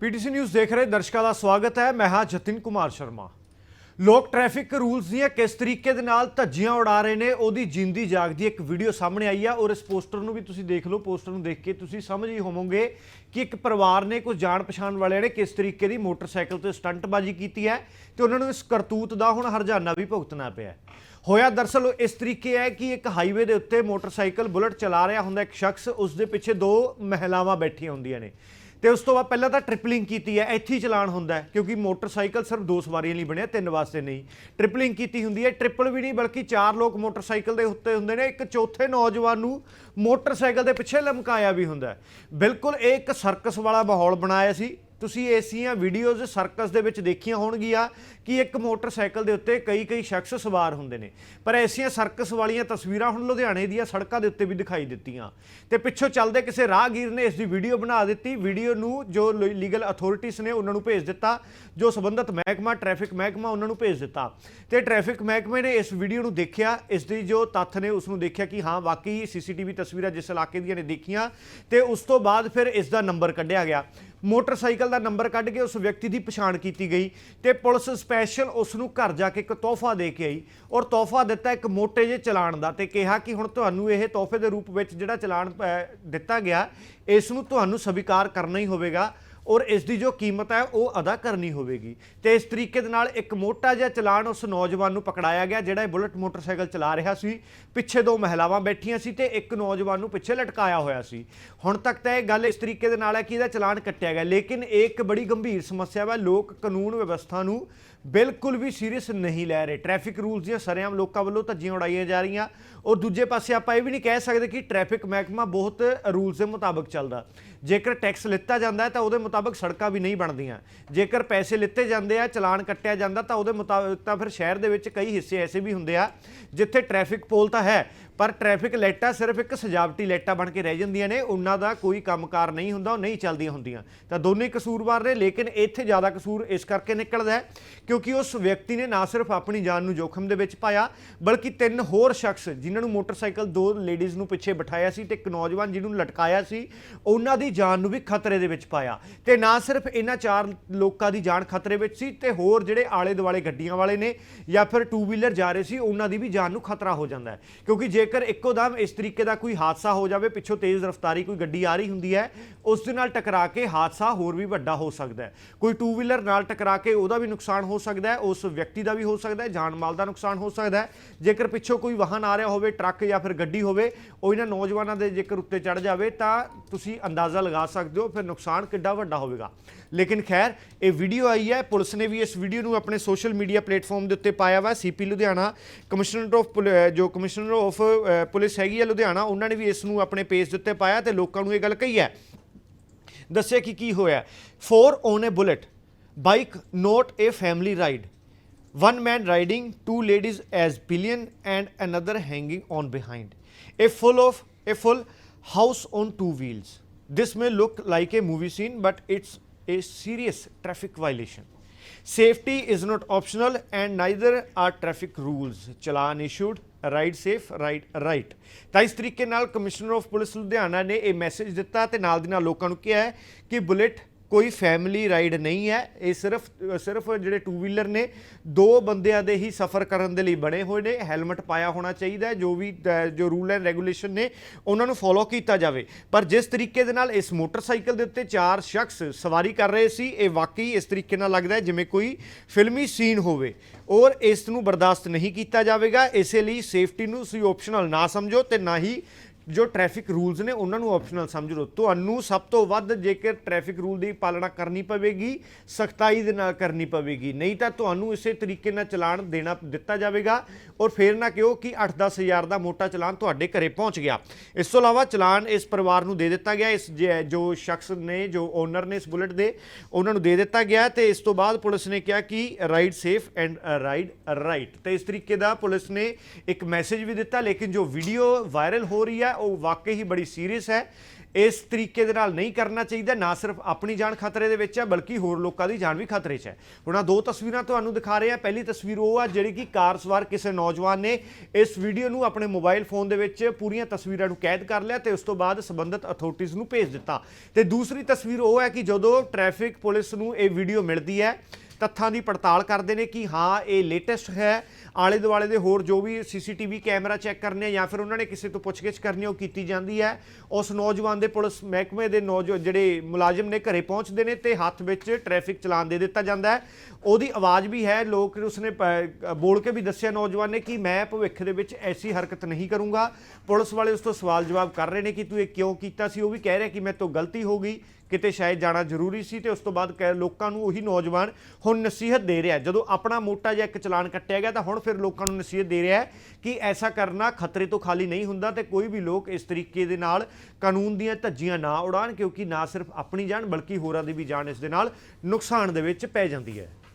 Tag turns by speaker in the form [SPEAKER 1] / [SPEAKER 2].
[SPEAKER 1] PTC news ਦੇਖ ਰਹੇ ਦਰਸ਼ਕਾਂ ਦਾ ਸਵਾਗਤ ਹੈ। ਮੈਂ ਹਾਂ ਜਤਿਨ ਕੁਮਾਰ ਸ਼ਰਮਾ। ਲੋਕ ਟ੍ਰੈਫਿਕ ਰੂਲਸ ਦੀਆਂ ਕਿਸ ਤਰੀਕੇ ਦੇ ਨਾਲ ਧੱਜੀਆਂ ਉਡਾ ਰਹੇ ਨੇ, ਉਹਦੀ ਜਿੰਦੀ ਜਾਗਦੀ ਇੱਕ ਵੀਡੀਓ ਸਾਹਮਣੇ ਆਈ ਆ। ਔਰ ਇਸ ਪੋਸਟਰ ਨੂੰ ਵੀ ਤੁਸੀਂ ਦੇਖ ਲਓ। ਪੋਸਟਰ ਨੂੰ ਦੇਖ ਕੇ ਤੁਸੀਂ ਸਮਝ ਹੀ ਹੋਵੋਗੇ ਕਿ ਇੱਕ ਪਰਿਵਾਰ ਨੇ ਕੁਝ ਜਾਣ ਪਛਾਣ ਵਾਲਿਆਂ ਨੇ ਕਿਸ ਤਰੀਕੇ ਦੀ ਮੋਟਰਸਾਈਕਲ ਤੇ ਸਟੰਟਬਾਜ਼ੀ ਕੀਤੀ ਹੈ ਤੇ ਉਹਨਾਂ ਨੂੰ ਇਸ ਕਰਤੂਤ ਦਾ ਹੁਣ ਹਰਜਾਨਾ ਵੀ ਭੁਗਤਣਾ ਪਿਆ ਹੋਇਆ ਦਰਸਲ ਇਸ ਤਰੀਕੇ ਹੈ ਕਿ ਇੱਕ ਹਾਈਵੇ ਦੇ ਉੱਤੇ ਮੋਟਰਸਾਈਕਲ ਬੁਲਟ ਚਲਾ ਰਿਹਾ ਹੁੰਦਾ ਇੱਕ ਸ਼ਖਸ, ਉਸ ਦੇ ਪਿੱਛੇ ਦੋ ਮਹਿਲਾਵਾਂ ਬੈਠੀਆਂ ਹੁੰਦੀਆਂ ਨੇ। ਤੇ ਉਸ ਤੋਂ ਬਾਅਦ ਪਹਿਲਾਂ ਤਾਂ ਟ੍ਰਿਪਲਿੰਗ ਕੀਤੀ ਹੈ, ਇੱਥੇ ਹੀ ਚਲਾਨ ਹੁੰਦਾ ਕਿਉਂਕਿ ਮੋਟਰਸਾਈਕਲ ਸਿਰਫ ਦੋ ਸਵਾਰੀਆਂ ਲਈ ਬਣਿਆ, ਤਿੰਨ ਵਾਸਤੇ ਨਹੀਂ। ਟ੍ਰਿਪਲਿੰਗ ਕੀਤੀ ਹੁੰਦੀ ਹੈ ਟ੍ਰਿਪਲ ਵੀ ਨਹੀਂ, ਬਲਕਿ ਚਾਰ ਲੋਕ ਮੋਟਰਸਾਈਕਲ ਦੇ ਉੱਤੇ ਹੁੰਦੇ ਨੇ, ਇੱਕ ਚੌਥੇ ਨੌਜਵਾਨ ਨੂੰ ਮੋਟਰਸਾਈਕਲ ਦੇ ਪਿੱਛੇ ਲਮਕਾਇਆ ਵੀ ਹੁੰਦਾ ਬਿਲਕੁਲ ਇਹ ਇੱਕ ਸਰਕਸ ਵਾਲਾ ਮਾਹੌਲ ਬਣਾਇਆ ਸੀ ਤੁਸੀਂ ਐਸੀਆਂ ਵੀਡੀਓਜ਼ ਸਰਕਸ ਦੇ ਵਿੱਚ ਦੇਖੀਆਂ ਹੋਣਗੀਆਂ ਕਿ ਇੱਕ ਮੋਟਰਸਾਈਕਲ ਦੇ ਉੱਤੇ ਕਈ ਕਈ ਸ਼ਖਸ ਸਵਾਰ ਹੁੰਦੇ ਨੇ। ਪਰ ਐਸੀਆਂ ਸਰਕਸ ਵਾਲੀਆਂ ਤਸਵੀਰਾਂ ਹੁਣ ਲੁਧਿਆਣੇ ਦੀਆਂ ਸੜਕਾਂ ਦੇ ਉੱਤੇ ਵੀ ਦਿਖਾਈ ਦਿੱਤੀਆਂ। ਤੇ ਪਿੱਛੋਂ ਚੱਲਦੇ ਕਿਸੇ ਰਾਹਗੀਰ ਨੇ ਇਸ ਦੀ ਵੀਡੀਓ ਬਣਾ ਦਿੱਤੀ। ਵੀਡੀਓ ਨੂੰ ਜੋ ਲੀਗਲ ਅਥਾਰਟੀਆਂ ਨੇ ਉਹਨਾਂ ਨੂੰ ਭੇਜ ਦਿੱਤਾ, ਜੋ ਸੰਬੰਧਿਤ ਮਹਿਕਮਾ ਟ੍ਰੈਫਿਕ ਮਹਿਕਮਾ ਉਹਨਾਂ ਨੂੰ ਭੇਜ ਦਿੱਤਾ। ਤੇ ਟ੍ਰੈਫਿਕ ਮਹਿਕਮੇ ਨੇ ਇਸ ਵੀਡੀਓ ਨੂੰ ਦੇਖਿਆ। ਇਸ ਦੀ ਜੋ ਤੱਥ ਨੇ ਉਸ ਨੂੰ ਦੇਖਿਆ ਕਿ ਹਾਂ, ਵਾਕਈ ਸੀਸੀਟੀਵੀ ਤਸਵੀਰਾਂ ਜਿਸ ਇਲਾਕੇ ਦੀਆਂ ਨੇ ਦੇਖੀਆਂ, ਤੇ ਉਸ ਤੋਂ ਬਾਅਦ ਫਿਰ ਇਸ ਦਾ ਨੰਬਰ ਕੱਢਿਆ ਗਿਆ। ਮੋਟਰਸਾਈਕਲ ਦਾ ਨੰਬਰ ਕੱਢ ਕੇ ਉਸ ਵਿਅਕਤੀ ਦੀ ਪਛਾਣ ਕੀਤੀ ਗਈ ਤੇ ਪੁਲਿਸ ਸਪੈਸ਼ਲ ਉਸ ਨੂੰ ਘਰ ਜਾ ਕੇ ਇੱਕ ਤੋਹਫਾ ਦੇ ਕੇ ਆਈ ਔਰ ਤੋਹਫਾ ਦਿੱਤਾ ਇੱਕ ਮੋਟੇ ਜਿਹੇ ਚਲਾਨ ਦਾ ਤੇ ਕਿਹਾ ਕਿ ਹੁਣ ਤੁਹਾਨੂੰ ਇਹ ਤੋਹਫੇ ਦੇ ਰੂਪ ਵਿੱਚ ਜਿਹੜਾ ਚਲਾਨ ਅਹ, ਦਿੱਤਾ ਗਿਆ ਇਸ ਨੂੰ ਤੁਹਾਨੂੰ ਸਵੀਕਾਰ ਕਰਨਾ ਹੀ ਹੋਵੇਗਾ। ਔਰ ਇਸ ਦੀ ਜੋ ਕੀਮਤ ਹੈ ਉਹ ਅਦਾ ਕਰਨੀ ਹੋਵੇਗੀ। ਤੇ ਇਸ ਤਰੀਕੇ ਦੇ ਨਾਲ ਇੱਕ ਮੋਟਾ ਜਿਹਾ ਚਲਾਨ ਉਸ ਨੌਜਵਾਨ ਨੂੰ ਪਕੜਾਇਆ ਗਿਆ, ਜਿਹੜਾ ਇਹ ਬੁਲਟ ਮੋਟਰਸਾਈਕਲ ਚਲਾ ਰਿਹਾ ਸੀ। ਪਿੱਛੇ ਦੋ ਮਹਿਲਾਵਾਂ ਬੈਠੀਆਂ ਸੀ ਤੇ ਇੱਕ ਨੌਜਵਾਨ ਨੂੰ ਪਿੱਛੇ ਲਟਕਾਇਆ ਹੋਇਆ ਸੀ। ਹੁਣ ਤੱਕ ਤਾਂ ਇਹ ਗੱਲ ਇਸ ਤਰੀਕੇ ਦੇ ਨਾਲ ਹੈ ਕਿ ਇਹਦਾ ਚਲਾਨ ਕੱਟਿਆ ਗਿਆ, ਲੇਕਿਨ ਇਹ ਇੱਕ ਬੜੀ ਗੰਭੀਰ ਸਮੱਸਿਆ ਹੈ ਲੋਕ ਕਾਨੂੰਨ ਵਿਵਸਥਾ ਨੂੰ ਬਿਲਕੁਲ ਵੀ ਸੀਰੀਅਸ ਨਹੀਂ ਲੈ ਰਹੇ। ਟ੍ਰੈਫਿਕ ਰੂਲਸ ਦੀਆਂ ਸਰੇਆਮ ਲੋਕਾਂ ਵੱਲੋਂ ਧੱਜੀਆਂ ਉਡਾਈਆਂ ਜਾ ਰਹੀਆਂ। ਔਰ ਦੂਜੇ ਪਾਸੇ ਆਪਾਂ ਇਹ ਵੀ ਨਹੀਂ ਕਹਿ ਸਕਦੇ ਕਿ ਟ੍ਰੈਫਿਕ ਮਹਿਕਮਾ ਬਹੁਤ ਰੂਲਸ ਦੇ ਮੁਤਾਬਕ ਚੱਲਦਾ। ਜੇਕਰ ਟੈਕਸ ਲਿੱਤਾ ਜਾਂਦਾ ਹੈ ਤਾਂ ਉਹਦੇ ਮੁਤਾਬਕ ਸੜਕਾਂ ਵੀ ਨਹੀਂ ਬਣਦੀਆਂ। ਜੇਕਰ ਪੈਸੇ ਲਿੱਤੇ ਜਾਂਦੇ ਆ, ਚਲਾਨ ਕੱਟਿਆ ਜਾਂਦਾ ਤਾਂ ਉਹਦੇ ਮੁਤਾਬਕ ਤਾਂ ਫਿਰ ਸ਼ਹਿਰ ਦੇ ਵਿੱਚ ਕਈ ਹਿੱਸੇ ਐਸੇ ਵੀ ਹੁੰਦੇ ਆ, ਜਿੱਥੇ ਟ੍ਰੈਫਿਕ ਪੋਲ ਤਾਂ ਹੈ ਪਰ ਟ੍ਰੈਫਿਕ ਲਾਈਟਾਂ ਸਿਰਫ ਇੱਕ ਸਜਾਵਟੀ ਲਾਈਟਾਂ ਬਣ ਕੇ ਰਹਿ ਜਾਂਦੀਆਂ ਨੇ। ਉਹਨਾਂ ਦਾ ਕੋਈ ਕੰਮਕਾਰ ਨਹੀਂ ਹੁੰਦਾ, ਉਹ ਨਹੀਂ ਚੱਲਦੀਆਂ ਹੁੰਦੀਆਂ। ਤਾਂ ਦੋਨੇ ਕਸੂਰਵਾਰ ਨੇ, ਲੇਕਿਨ ਇੱਥੇ ਜ਼ਿਆਦਾ ਕਸੂਰ ਇਸ ਕਰਕੇ ਨਿਕਲਦਾ ਹੈ ਕਿਉਂਕਿ ਉਸ ਵਿਅਕਤੀ ਨੇ ਨਾ ਸਿਰਫ ਆਪਣੀ ਜਾਨ ਨੂੰ ਜੋਖਮ ਦੇ ਵਿੱਚ ਪਾਇਆ, ਬਲਕਿ ਤਿੰਨ ਹੋਰ ਸ਼ਖਸ ਜਿਨ੍ਹਾਂ ਨੂੰ ਮੋਟਰਸਾਈਕਲ ਦੋ ਲੇਡੀਜ਼ ਨੂੰ ਪਿੱਛੇ ਬਿਠਾਇਆ ਸੀ ਤੇ ਇੱਕ ਨੌਜਵਾਨ ਜਿਹਨੂੰ ਲਟਕਾਇਆ ਸੀ, ਉਹਨਾਂ ਦੀ ਜਾਨ ਨੂੰ ਵੀ ਖਤਰੇ ਦੇ ਵਿੱਚ ਪਾਇਆ। ਤੇ ਨਾ ਸਿਰਫ ਇਹਨਾਂ ਚਾਰ ਲੋਕਾਂ ਦੀ ਜਾਨ ਖਤਰੇ ਵਿੱਚ ਸੀ, ਤੇ ਹੋਰ ਜਿਹੜੇ ਆਲੇ ਦੁਆਲੇ ਗੱਡੀਆਂ ਵਾਲੇ ਨੇ ਜਾਂ ਫਿਰ ਟੂ ਵੀਲਰ ਜਾ ਰਹੇ ਸੀ, ਉਹਨਾਂ ਦੀ ਵੀ ਜਾਨ ਨੂੰ ਖਤਰਾ ਹੋ ਜਾਂਦਾ ਹੈ। ਕਿਉਂਕਿ ਜੇਕਰ ਇੱਕੋ ਦਮ ਇਸ ਤਰੀਕੇ ਦਾ ਕੋਈ ਹਾਦਸਾ ਹੋ ਜਾਵੇ, ਪਿੱਛੋਂ ਤੇਜ਼ ਰਫ਼ਤਾਰੀ ਕੋਈ ਗੱਡੀ ਆ ਰਹੀ ਹੁੰਦੀ ਹੈ, ਉਸ ਦੇ ਨਾਲ ਟਕਰਾ ਕੇ ਹਾਦਸਾ ਹੋਰ ਵੀ ਵੱਡਾ ਹੋ ਸਕਦਾ ਹੈ। ਕੋਈ ਟੂ ਵੀਲਰ ਨਾਲ ਟਕਰਾ ਕੇ ਉਹਦਾ ਵੀ ਨੁਕਸਾਨ ਹੋ ਸਕਦਾ ਹੈ, ਉਸ ਵਿਅਕਤੀ ਦਾ ਵੀ ਹੋ ਸਕਦਾ ਹੈ, ਜਾਨ ਮਾਲ ਦਾ ਨੁਕਸਾਨ ਹੋ ਸਕਦਾ ਹੈ। ਜੇਕਰ ਪਿੱਛੋਂ ਕੋਈ ਵਾਹਨ ਆ ਰਿਹਾ ਹੋਵੇ, ਟਰੱਕ ਜਾਂ ਫਿਰ ਗੱਡੀ ਹੋਵੇ, ਉਹ ਇਹਨਾਂ ਨੌਜਵਾਨਾਂ ਦੇ ਜੇਕਰ ਉੱਤੇ ਚੜ ਜਾਵੇ, ਤਾਂ ਤੁਸੀਂ ਅੰਦਾਜ਼ਾ ਲਗਾ ਸਕਦੇ ਹੋ, ਫਿਰ ਨੁਕਸਾਨ ਕਿੱਡਾ ਵੱਡਾ ਹੋਵੇਗਾ। ਲੇਕਿਨ ਖੈਰ, ਇਹ ਵੀਡੀਓ ਆਈ ਹੈ, ਪੁਲਿਸ ਨੇ ਵੀ ਇਸ ਵੀਡੀਓ ਨੂੰ ਆਪਣੇ ਸੋਸ਼ਲ ਮੀਡੀਆ ਪਲੇਟਫਾਰਮ ਦੇ ਉੱਤੇ ਪਾਇਆ ਵਾ ਸੀਪੀ ਲੁਧਿਆਣਾ ਕਮਿਸ਼ਨਰ ਆਫ ਜੋ ਕਮਿਸ਼ਨਰ ਆਫ ਪੁਲਿਸ ਹੈਗੀ ਹੈ ਲੁਧਿਆਣਾ ਉਹਨਾਂ ਨੇ ਵੀ ਇਸ ਨੂੰ ਆਪਣੇ ਪੇਜ ਦੇ ਉੱਤੇ ਪਾਇਆ ਤੇ ਲੋਕਾਂ ਨੂੰ ਇਹ ਗੱਲ ਕਹੀ ਹੈ ਦੱਸਿਆ ਕਿ ਕੀ ਹੋਇਆ four on a bullet bike not a family ride one man riding two ladies as pillion and another hanging on behind a full of a full house on two wheels this may look like a movie scene but it's a serious traffic violation safety is not optional and neither are traffic rules challan issued ride safe ride right ਤਾਂ ਇਸ ਤਰੀਕੇ ਨਾਲ commissioner of police Ludhiana ਨੇ ਇਹ message ਦਿੱਤਾ ਤੇ ਨਾਲ ਦੀ ਨਾਲ ਲੋਕਾਂ ਨੂੰ ਕਿਹਾ ਹੈ ਕਿ ਬੁਲੇਟ ਕੋਈ ਫੈਮਿਲੀ ਰਾਈਡ ਨਹੀਂ ਹੈ। ਇਹ ਸਿਰਫ ਸਿਰਫ ਜਿਹੜੇ ਟੂ ਵੀਲਰ ਨੇ, ਦੋ ਬੰਦਿਆਂ ਦੇ ਹੀ ਸਫ਼ਰ ਕਰਨ ਦੇ ਲਈ ਬਣੇ ਹੋਏ ਨੇ। ਹੈਲਮਟ ਪਾਇਆ ਹੋਣਾ ਚਾਹੀਦਾ ਜੋ ਵੀ ਜੋ ਰੂਲ ਐਂਡ ਰੈਗੂਲੇਸ਼ਨ ਨੇ, ਉਹਨਾਂ ਨੂੰ ਫੋਲੋ ਕੀਤਾ ਜਾਵੇ। ਪਰ ਜਿਸ ਤਰੀਕੇ ਦੇ ਨਾਲ ਇਸ ਮੋਟਰਸਾਈਕਲ ਦੇ ਉੱਤੇ ਚਾਰ ਸ਼ਖਸ ਸਵਾਰੀ ਕਰ ਰਹੇ ਸੀ, ਇਹ ਵਾਕਈ ਇਸ ਤਰੀਕੇ ਨਾਲ ਲੱਗਦਾ ਜਿਵੇਂ ਕੋਈ ਫਿਲਮੀ ਸੀਨ ਹੋਵੇ। ਔਰ ਇਸ ਨੂੰ ਬਰਦਾਸ਼ਤ ਨਹੀਂ ਕੀਤਾ ਜਾਵੇਗਾ। ਇਸੇ ਲਈ ਸੇਫਟੀ ਨੂੰ ਤੁਸੀਂ ਆਪਸ਼ਨਲ ਨਾ ਸਮਝੋ ਤੇ ਨਾ ਹੀ ਜੋ ਟ੍ਰੈਫਿਕ ਰੂਲਸ ਨੇ, ਉਹਨਾਂ ਨੂੰ ਆਪਸ਼ਨਲ ਸਮਝ ਲਓ। ਤੁਹਾਨੂੰ ਸਭ ਤੋਂ ਵੱਧ ਜੇਕਰ ਟ੍ਰੈਫਿਕ ਰੂਲ ਦੀ ਪਾਲਣਾ ਕਰਨੀ ਪਵੇਗੀ, ਸਖਤਾਈ ਦੇ ਨਾਲ ਕਰਨੀ ਪਵੇਗੀ। ਨਹੀਂ ਤਾਂ ਤੁਹਾਨੂੰ ਇਸੇ ਤਰੀਕੇ ਨਾਲ ਚਲਾਨ ਦੇਣਾ ਦਿੱਤਾ ਜਾਵੇਗਾ ਔਰ ਫੇਰ ਨਾ ਕਿਉਂ ਕਿ 8-10 ਹਜ਼ਾਰ ਦਾ ਮੋਟਾ ਚਲਾਨ ਤੁਹਾਡੇ ਘਰੇ ਪਹੁੰਚ ਗਿਆ। ਇਸ ਤੋਂ ਇਲਾਵਾ ਚਲਾਨ ਇਸ ਪਰਿਵਾਰ ਨੂੰ ਦੇ ਦਿੱਤਾ ਗਿਆ। ਇਸ ਜ- ਜੋ ਸ਼ਖਸ ਨੇ, ਜੋ ਓਨਰ ਨੇ ਇਸ ਬੁਲਟ ਦੇ, ਉਹਨਾਂ ਨੂੰ ਦੇ ਦਿੱਤਾ ਗਿਆ ਤੇ ਇਸ ਤੋਂ ਬਾਅਦ ਪੁਲਿਸ ਨੇ ਕਿਹਾ ਕਿ ride safe and ride right ਤੇ ਇਸ ਤਰੀਕੇ ਦਾ ਪੁਲਿਸ ਨੇ ਇੱਕ ਮੈਸੇਜ ਵੀ ਦਿੱਤਾ, ਲੇਕਿਨ ਜੋ ਵੀਡੀਓ ਵਾਇਰਲ ਹੋ ਰਹੀ ਹੈ ਉਹ ਵਾਕਈ ਹੀ ਬੜੀ ਸੀਰੀਅਸ ਹੈ। ਇਸ ਤਰੀਕੇ ਦੇ ਨਾਲ ਨਹੀਂ ਕਰਨਾ ਚਾਹੀਦਾ, ਨਾ ਸਿਰਫ ਆਪਣੀ ਜਾਨ ਖਤਰੇ ਦੇ ਵਿੱਚ ਹੈ, ਬਲਕਿ ਹੋਰ ਲੋਕਾਂ ਦੀ ਜਾਨ ਵੀ ਖਤਰੇ 'ਚ ਹੈ। ਹੁਣ ਆਹ ਦੋ ਤਸਵੀਰਾਂ ਤੁਹਾਨੂੰ ਦਿਖਾ ਰਹੇ ਆ ਪਹਿਲੀ ਤਸਵੀਰ ਉਹ ਆ ਜਿਹੜੀ ਕਿ ਕਾਰ ਸਵਾਰ ਕਿਸੇ ਨੌਜਵਾਨ ਨੇ ਇਸ ਵੀਡੀਓ ਨੂੰ ਆਪਣੇ ਮੋਬਾਈਲ ਫੋਨ ਦੇ ਵਿੱਚ ਪੂਰੀਆਂ ਤਸਵੀਰਾਂ ਨੂੰ ਕੈਦ ਕਰ ਲਿਆ ਤੇ ਉਸ ਤੋਂ ਬਾਅਦ ਸੰਬੰਧਿਤ ਅਥਾਰਟੀਜ਼ ਨੂੰ ਭੇਜ ਦਿੱਤਾ। ਤੇ ਦੂਸਰੀ ਤਸਵੀਰ ਉਹ ਹੈ ਕਿ ਜਦੋਂ ਟ੍ਰੈਫਿਕ ਪੁਲਿਸ ਨੂੰ ਇਹ ਵੀਡੀਓ ਮਿਲਦੀ ਹੈ ਤੱਥਾਂ ਦੀ ਪੜਤਾਲ ਕਰਦੇ ਨੇ ਕਿ ਹਾਂ, ਇਹ ਲੇਟੈਸਟ ਹੈ। ਆਲੇ ਦੁਆਲੇ ਦੇ ਹੋਰ ਜੋ ਵੀ ਸੀਸੀਟੀਵੀ ਕੈਮਰਾ ਚੈੱਕ ਕਰਨੇ ਜਾਂ ਫਿਰ ਉਹਨਾਂ ਨੇ ਕਿਸੇ ਤੋਂ ਪੁੱਛਗਿੱਛ ਕਰਨੀ ਉਹ ਕੀਤੀ ਜਾਂਦੀ ਹੈ। ਉਸ ਨੌਜਵਾਨ ਦੇ ਪੁਲਿਸ ਮਹਿਕਮੇ ਦੇ ਨੌਜਵਾਨ ਜਿਹੜੇ ਮੁਲਾਜ਼ਮ ਨੇ ਘਰੇ ਪਹੁੰਚਦੇ ਨੇ ਤੇ ਹੱਥ ਵਿੱਚ ਟ੍ਰੈਫਿਕ ਚਲਾਨ ਦੇ ਦਿੱਤਾ ਜਾਂਦਾ ਹੈ। ਉਹਦੀ ਆਵਾਜ਼ ਵੀ ਹੈ। ਲੋਕ ਉਸਨੇ ਬੋਲ ਕੇ ਵੀ ਦੱਸਿਆ ਨੌਜਵਾਨ ਨੇ ਕਿ ਮੈਂ ਭਵਿੱਖ ਦੇ ਵਿੱਚ ਐਸੀ ਹਰਕਤ ਨਹੀਂ ਕਰੂੰਗਾ। ਪੁਲਿਸ ਵਾਲੇ ਉਸ ਤੋਂ ਸਵਾਲ ਜਵਾਬ ਕਰ ਰਹੇ ਨੇ ਕਿ ਤੂੰ ਇਹ ਕਿਉਂ ਕੀਤਾ ਸੀ? ਉਹ ਵੀ ਕਹਿ ਰਿਹਾ ਕਿ ਮੇਰੇ ਤੋਂ ਗਲਤੀ ਹੋ ਗਈ। ਕਿਤੇ ਸ਼ਾਇਦ ਜਾਣਾ ਜ਼ਰੂਰੀ ਸੀ ਤੇ ਉਸ ਤੋਂ ਬਾਅਦ ਕਹਿ ਲੋਕਾਂ ਨੂੰ ਉਹੀ ਨੌਜਵਾਨ ਹੁਣ ਨਸੀਹਤ ਦੇ ਰਿਹਾ ਜਦੋਂ ਆਪਣਾ ਮੋਟਾ ਜਿਹਾ ਇੱਕ ਚਲਾਨ ਕੱਟਿਆ ਗਿਆ ਤਾਂ ਹੁਣ ਫਿਰ ਲੋਕਾਂ ਨੂੰ ਨਸੀਹਤ ਦੇ ਰਿਹਾ ਹੈ ਕਿ ਐਸਾ ਕਰਨਾ ਖਤਰੇ ਤੋਂ ਖਾਲੀ ਨਹੀਂ ਹੁੰਦਾ ਤੇ ਕੋਈ ਵੀ ਲੋਕ ਇਸ ਤਰੀਕੇ ਦੇ ਨਾਲ ਕਾਨੂੰਨ ਦੀਆਂ ਧੱਜੀਆਂ ਨਾ ਉਡਾਣ ਕਿਉਂਕਿ ਨਾ ਸਿਰਫ ਆਪਣੀ ਜਾਨ ਬਲਕਿ ਹੋਰਾਂ ਦੀ ਵੀ ਜਾਨ ਇਸ ਦੇ ਨਾਲ ਨੁਕਸਾਨ ਦੇ ਵਿੱਚ ਪੈ ਜਾਂਦੀ ਹੈ।